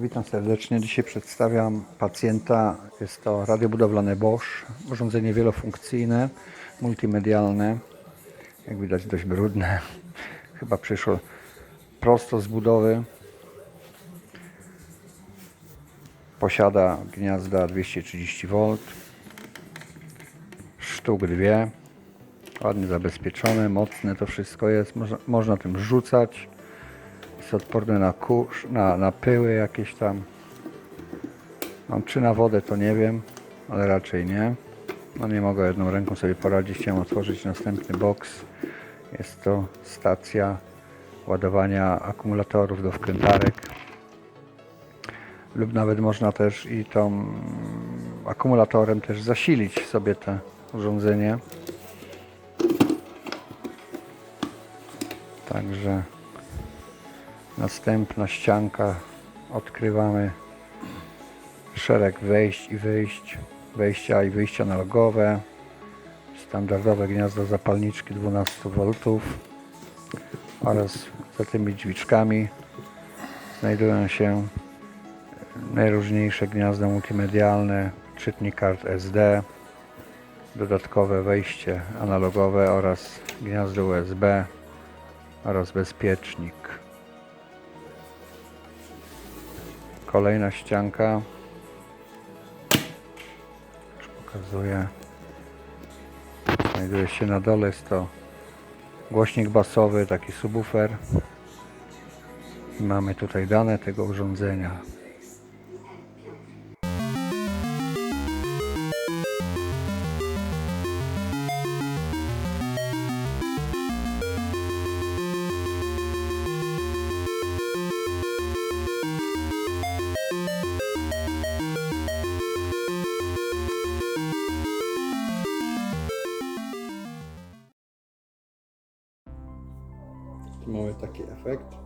Witam serdecznie. Dzisiaj przedstawiam pacjenta. Jest to radio budowlane Bosch, urządzenie wielofunkcyjne, multimedialne. Jak widać dość brudne. Chyba przyszło prosto z budowy. Posiada gniazda 230V. Sztuk dwie. Ładnie zabezpieczone, mocne to wszystko jest. Można, można tym rzucać jest odporny na kurz, na, na pyły jakieś tam. Mam czy na wodę to nie wiem, ale raczej nie. No nie mogę jedną ręką sobie poradzić. Chciałem otworzyć następny boks. Jest to stacja ładowania akumulatorów do wkrętarek. Lub nawet można też i tą akumulatorem też zasilić sobie to urządzenie. Także Następna ścianka. Odkrywamy szereg wejść i wyjść. Wejścia i wyjścia analogowe. Standardowe gniazdo zapalniczki 12V. Oraz za tymi drzwiczkami znajdują się najróżniejsze gniazda multimedialne, czytnik kart SD, dodatkowe wejście analogowe oraz gniazdo USB oraz bezpiecznik. Kolejna ścianka. Już pokazuję. Znajduje się na dole. Jest to głośnik basowy, taki subwoofer. Mamy tutaj dane tego urządzenia. Mamy taki efekt.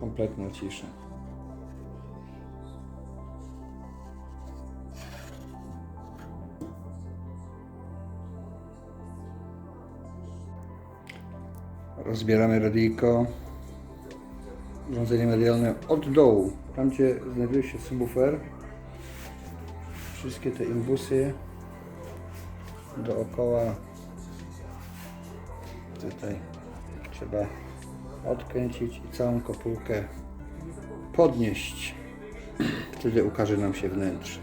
Kompletna cisza. Rozbieramy radyjko urządzenie medialne od dołu, tam gdzie znajduje się subwoofer. Wszystkie te imbusy dookoła tutaj trzeba odkręcić i całą kopułkę podnieść. Wtedy ukaże nam się wnętrze.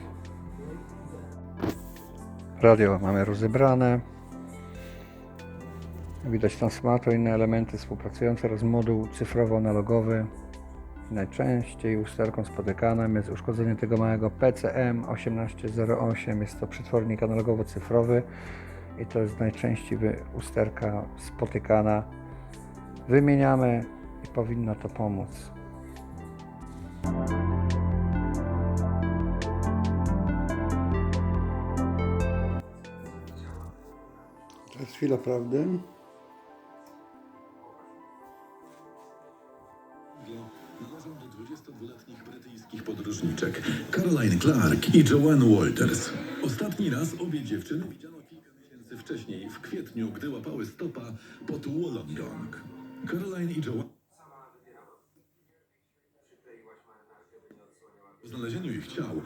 Radio mamy rozebrane. Widać transformator i inne elementy współpracujące oraz moduł cyfrowo-analogowy. Najczęściej usterką spotykanym jest uszkodzenie tego małego PCM 1808. Jest to przetwornik analogowo-cyfrowy i to jest najczęściej usterka spotykana. Wymieniamy i powinno to pomóc. To jest chwila prawdy. Caroline Clark i Joanne Walters. Ostatni raz obie dziewczyny widziano kilka miesięcy wcześniej, w kwietniu, gdy łapały stopa pod Wollongong. Caroline i Joanne znalezieniu ich ciał